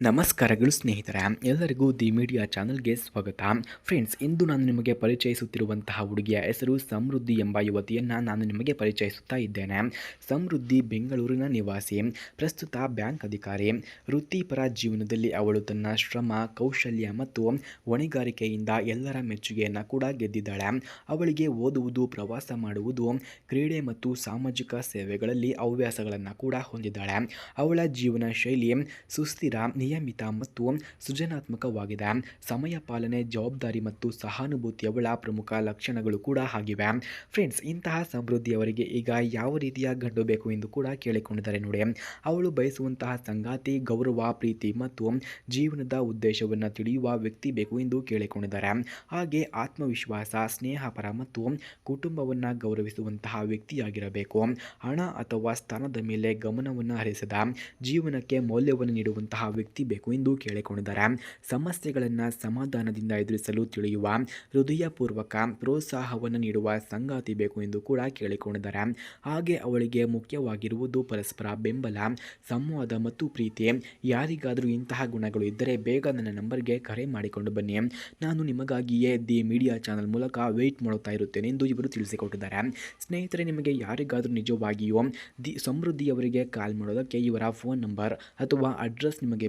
ನಮಸ್ಕಾರಗಳು ಸ್ನೇಹಿತರೆ, ಎಲ್ಲರಿಗೂ ದಿ ಮೀಡಿಯಾ ಚಾನಲ್ಗೆ ಸ್ವಾಗತ. ಫ್ರೆಂಡ್ಸ್, ಇಂದು ನಾನು ನಿಮಗೆ ಪರಿಚಯಿಸುತ್ತಿರುವಂತಹ ಹುಡುಗಿಯ ಹೆಸರು ಸಮೃದ್ಧಿ ಎಂಬ ಯುವತಿಯನ್ನು ನಾನು ನಿಮಗೆ ಪರಿಚಯಿಸುತ್ತಾ ಇದ್ದೇನೆ. ಸಮೃದ್ಧಿ ಬೆಂಗಳೂರಿನ ನಿವಾಸಿ, ಪ್ರಸ್ತುತ ಬ್ಯಾಂಕ್ ಅಧಿಕಾರಿ. ವೃತ್ತಿಪರ ಜೀವನದಲ್ಲಿ ಅವಳು ತನ್ನ ಶ್ರಮ, ಕೌಶಲ್ಯ ಮತ್ತು ಹೊಣೆಗಾರಿಕೆಯಿಂದ ಎಲ್ಲರ ಮೆಚ್ಚುಗೆಯನ್ನು ಕೂಡ ಗೆದ್ದಿದ್ದಾಳೆ. ಅವಳಿಗೆ ಓದುವುದು, ಪ್ರವಾಸ ಮಾಡುವುದು, ಕ್ರೀಡೆ ಮತ್ತು ಸಾಮಾಜಿಕ ಸೇವೆಗಳಲ್ಲಿ ಹವ್ಯಾಸಗಳನ್ನು ಕೂಡ ಹೊಂದಿದ್ದಾಳೆ. ಅವಳ ಜೀವನ ಶೈಲಿ ಸುಸ್ಥಿರ ನಿಯಮಿತ ಮತ್ತು ಸೃಜನಾತ್ಮಕವಾಗಿದೆ. ಸಮಯ ಪಾಲನೆ, ಜವಾಬ್ದಾರಿ ಮತ್ತು ಸಹಾನುಭೂತಿ ಅವಳ ಪ್ರಮುಖ ಲಕ್ಷಣಗಳು ಕೂಡ ಆಗಿವೆ. ಫ್ರೆಂಡ್ಸ್, ಇಂತಹ ಸಮೃದ್ಧಿಯವರಿಗೆ ಈಗ ಯಾವ ರೀತಿಯ ಗಂಡು ಬೇಕು ಎಂದು ಕೂಡ ಕೇಳಿಕೊಂಡಿದ್ದಾರೆ ನೋಡಿ. ಅವಳು ಬಯಸುವಂತಹ ಸಂಗಾತಿ, ಗೌರವ, ಪ್ರೀತಿ ಮತ್ತು ಜೀವನದ ಉದ್ದೇಶವನ್ನು ತಿಳಿಯುವ ವ್ಯಕ್ತಿ ಬೇಕು ಎಂದು ಕೇಳಿಕೊಂಡಿದ್ದಾರೆ. ಹಾಗೆ ಆತ್ಮವಿಶ್ವಾಸ ಸ್ನೇಹಪರ ಮತ್ತು ಕುಟುಂಬವನ್ನು ಗೌರವಿಸುವಂತಹ ವ್ಯಕ್ತಿಯಾಗಿರಬೇಕು. ಹಣ ಅಥವಾ ಸ್ಥಾನದ ಮೇಲೆ ಗಮನವನ್ನು ಹರಿಸದ, ಜೀವನಕ್ಕೆ ಮೌಲ್ಯವನ್ನು ನೀಡುವಂತಹ ವ್ಯಕ್ತಿ ಬೇಕು ಎಂದು ಕೇಳಿಕೊಂಡಿದ್ದಾರೆ. ಸಮಸ್ಯೆಗಳನ್ನು ಸಮಾಧಾನದಿಂದ ಎದುರಿಸಲು ತಿಳಿಯುವ ಹೃದಯಪೂರ್ವಕ ಪ್ರೋತ್ಸಾಹವನ್ನು ನೀಡುವ ಸಂಗಾತಿ ಬೇಕು ಎಂದು ಕೂಡ ಕೇಳಿಕೊಂಡಿದ್ದಾರೆ. ಹಾಗೆ ಅವಳಿಗೆ ಮುಖ್ಯವಾಗಿರುವುದು ಪರಸ್ಪರ ಬೆಂಬಲ, ಸಂವಾದ ಮತ್ತು ಪ್ರೀತಿ. ಯಾರಿಗಾದರೂ ಇಂತಹ ಗುಣಗಳು ಇದ್ದರೆ ಬೇಗ ನನ್ನ ನಂಬರ್ಗೆ ಕರೆ ಮಾಡಿಕೊಂಡು ಬನ್ನಿ. ನಾನು ನಿಮಗಾಗಿಯೇ ದಿ ಮೀಡಿಯಾ ಚಾನಲ್ ಮೂಲಕ ವೆಯ್ಟ್ ಮಾಡುತ್ತಾ ಇರುತ್ತೇನೆ ಎಂದು ಇವರು ತಿಳಿಸಿಕೊಟ್ಟಿದ್ದಾರೆ. ಸ್ನೇಹಿತರೆ, ನಿಮಗೆ ಯಾರಿಗಾದರೂ ನಿಜವಾಗಿಯೂ ದಿ ಸಮೃದ್ಧಿಯವರಿಗೆ ಕಾಲ್ ಮಾಡೋದಕ್ಕೆ ಇವರ ಫೋನ್ ನಂಬರ್ ಅಥವಾ ಅಡ್ರೆಸ್ ನಿಮಗೆ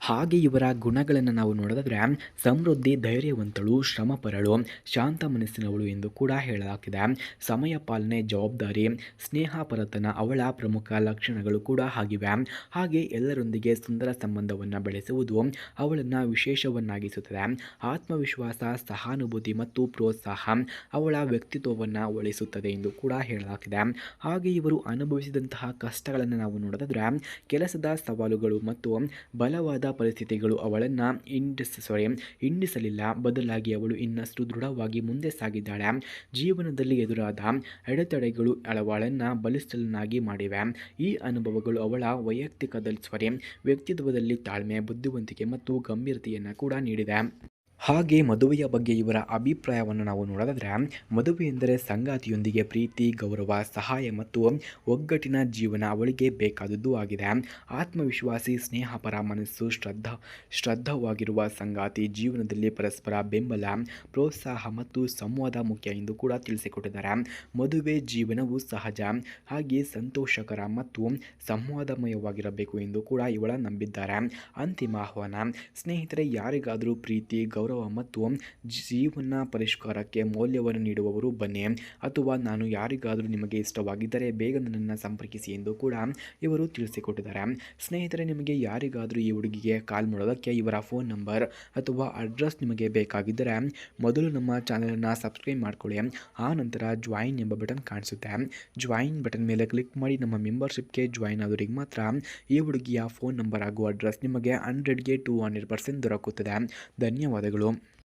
ಹಾಗೆ ಇವರ ಗುಣಗಳನ್ನು ನಾವು ನೋಡೋದಾದರೆ, ಸಮೃದ್ಧಿ, ಧೈರ್ಯವಂತಳು, ಶ್ರಮಪರಳು, ಶಾಂತ ಮನಸ್ಸಿನವಳು ಎಂದು ಕೂಡ ಹೇಳಲಾಗಿದೆ ಸಮಯ ಪಾಲನೆ, ಜವಾಬ್ದಾರಿ, ಸ್ನೇಹಪರತನ ಅವಳ ಪ್ರಮುಖ ಲಕ್ಷಣಗಳು ಕೂಡ ಆಗಿವೆ. ಹಾಗೆ ಎಲ್ಲರೊಂದಿಗೆ ಸುಂದರ ಸಂಬಂಧವನ್ನು ಬೆಳೆಸುವುದು ಅವಳನ್ನು ವಿಶೇಷವನ್ನಾಗಿಸುತ್ತದೆ. ಆತ್ಮವಿಶ್ವಾಸ, ಸಹಾನುಭೂತಿ ಮತ್ತು ಪ್ರೋತ್ಸಾಹ ಅವಳ ವ್ಯಕ್ತಿತ್ವವನ್ನು ಒಳಿಸುತ್ತದೆ ಎಂದು ಕೂಡ ಹೇಳಲಾಗಿದೆ ಹಾಗೆ ಇವರು ಅನುಭವಿಸಿದಂತಹ ಕಷ್ಟಗಳನ್ನು ನಾವು ನೋಡೋದಾದರೆ, ಕೆಲಸದ ಸವಾಲುಗಳು ಮತ್ತು ಬಲವಾದ ಪರಿಸ್ಥಿತಿಗಳು ಅವಳನ್ನು ಇಂಡಿಸ್ ಸಾರಿ ಹಿಂಡಿಸಲಿಲ್ಲ. ಬದಲಾಗಿ ಅವಳು ಇನ್ನಷ್ಟು ದೃಢವಾಗಿ ಮುಂದೆ ಸಾಗಿದ್ದಾಳೆ. ಜೀವನದಲ್ಲಿ ಎದುರಾದ ಅಡೆತಡೆಗಳು ಅವಳನ್ನು ಬಲಿಷ್ಠಲನ್ನಾಗಿ ಮಾಡಿವೆ. ಈ ಅನುಭವಗಳು ಅವಳ ವೈಯಕ್ತಿಕದಲ್ಲಿ ಸಾರಿ ವ್ಯಕ್ತಿತ್ವದಲ್ಲಿ ತಾಳ್ಮೆ, ಬುದ್ಧಿವಂತಿಕೆ ಮತ್ತು ಗಂಭೀರತೆಯನ್ನು ಕೂಡ ನೀಡಿದೆ. ಹಾಗೆ ಮದುವೆಯ ಬಗ್ಗೆ ಇವರ ಅಭಿಪ್ರಾಯವನ್ನು ನಾವು ನೋಡೋದಾದರೆ, ಮದುವೆ ಎಂದರೆ ಸಂಗಾತಿಯೊಂದಿಗೆ ಪ್ರೀತಿ, ಗೌರವ, ಸಹಾಯ ಮತ್ತು ಒಗ್ಗಟ್ಟಿನ ಜೀವನ ಅವಳಿಗೆ ಬೇಕಾದದ್ದು ಆಗಿದೆ. ಆತ್ಮವಿಶ್ವಾಸಿ, ಸ್ನೇಹಪರ ಮನಸ್ಸು, ಶ್ರದ್ಧಾ, ಶ್ರದ್ಧವಾಗಿರುವ ಸಂಗಾತಿ ಜೀವನದಲ್ಲಿ ಪರಸ್ಪರ ಬೆಂಬಲ, ಪ್ರೋತ್ಸಾಹ ಮತ್ತು ಸಂವಾದ ಮುಖ್ಯ ಎಂದು ಕೂಡ ತಿಳಿಸಿಕೊಟ್ಟಿದ್ದಾರೆ. ಮದುವೆ ಜೀವನವು ಸಹಜ, ಹಾಗೆ ಸಂತೋಷಕರ ಮತ್ತು ಸಂವಾದಮಯವಾಗಿರಬೇಕು ಎಂದು ಕೂಡ ಇವಳ ನಂಬಿದ್ದಾರೆ. ಅಂತಿಮ ಆಹ್ವಾನ, ಸ್ನೇಹಿತರೆ, ಯಾರಿಗಾದರೂ ಪ್ರೀತಿ, ಗೌರವ ಮತ್ತು ಜೀವನ ಪರಿಷ್ಕಾರಕ್ಕೆ ಮೌಲ್ಯವನ್ನು ನೀಡುವವರು ಬನ್ನಿ. ಅಥವಾ ನಾನು ಯಾರಿಗಾದರೂ ನಿಮಗೆ ಇಷ್ಟವಾಗಿದ್ದರೆ ಬೇಗ ನನ್ನನ್ನು ಸಂಪರ್ಕಿಸಿ ಎಂದು ಕೂಡ ಇವರು ತಿಳಿಸಿಕೊಟ್ಟಿದ್ದಾರೆ. ಸ್ನೇಹಿತರೆ, ನಿಮಗೆ ಯಾರಿಗಾದರೂ ಈ ಹುಡುಗಿಗೆ ಕಾಲ್ ಮಾಡೋದಕ್ಕೆ ಇವರ ಫೋನ್ ನಂಬರ್ ಅಥವಾ ಅಡ್ರೆಸ್ ನಿಮಗೆ ಬೇಕಾಗಿದ್ದರೆ ಮೊದಲು ನಮ್ಮ ಚಾನಲನ್ನು ಸಬ್ಸ್ಕ್ರೈಬ್ ಮಾಡಿಕೊಳ್ಳಿ. ಆ ನಂತರ ಜಾಯಿನ್ ಎಂಬ ಬಟನ್ ಕಾಣಿಸುತ್ತೆ. ಜಾಯಿನ್ ಬಟನ್ ಮೇಲೆ ಕ್ಲಿಕ್ ಮಾಡಿ ನಮ್ಮ ಮೆಂಬರ್ಶಿಪ್ಗೆ ಜಾಯಿನ್ ಆದವರಿಗೆ ಮಾತ್ರ ಈ ಹುಡುಗಿಯ ಫೋನ್ ನಂಬರ್ ಹಾಗೂ ಅಡ್ರೆಸ್ ನಿಮಗೆ ಹಂಡ್ರೆಡ್ಗೆ ಟೂ ಹಂಡ್ರೆಡ್ ಪರ್ಸೆಂಟ್ ದೊರಕುತ್ತದೆ. ಧನ್ಯವಾದಗಳು. ಗಳಿಕೆಗಳು